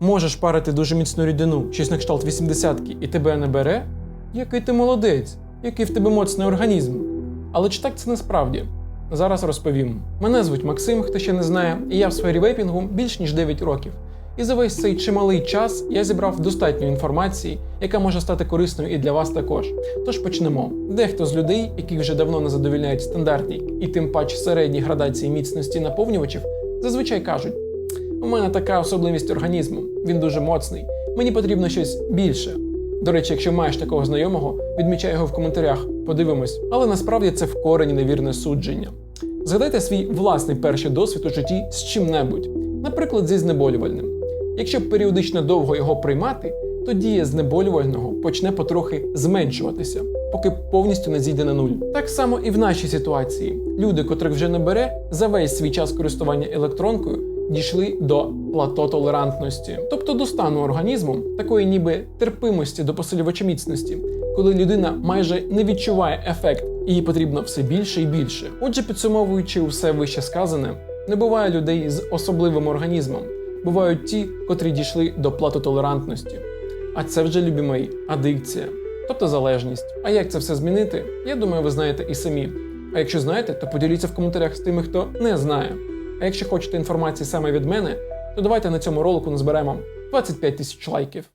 можеш парити дуже міцну рідину, щось на кшталт 80-ки, і тебе не бере? Який ти молодець, який в тебе моцний організм. Але чи так це насправді? Зараз розповім. Мене звуть Максим, хто ще не знає, і я в сфері вейпінгу більш ніж 9 років. І за весь цей чималий час я зібрав достатньо інформації, яка може стати корисною і для вас також. Тож почнемо. Дехто з людей, які вже давно не задовільняють стандартні і тим паче середні градації міцності наповнювачів, зазвичай кажуть: у мене така особливість організму, він дуже моцний, мені потрібно щось більше. До речі, якщо маєш такого знайомого, відмічай його в коментарях, подивимось. Але насправді це в корені невірне судження. Згадайте свій власний перший досвід у житті з чим-небудь, наприклад, зі знеболювальним. Якщо періодично довго його приймати, то дія знеболювального почне потрохи зменшуватися, поки повністю не зійде на нуль. Так само і в нашій ситуації. Люди, котрих вже не бере, за весь свій час користування електронкою дійшли до плато толерантності, тобто до стану організму, такої ніби терпимості до посилювача міцності, коли людина майже не відчуває ефект, і їй потрібно все більше і більше. Отже, підсумовуючи усе вище сказане, не буває людей з особливим організмом. Бувають ті, котрі дійшли до платотолерантності. А це вже любі адикція, тобто залежність. А як це все змінити? Я думаю, ви знаєте і самі. А якщо знаєте, то поділіться в коментарях з тими, хто не знає. А якщо хочете інформації саме від мене, то давайте на цьому ролику назберемо 25 тисяч лайків.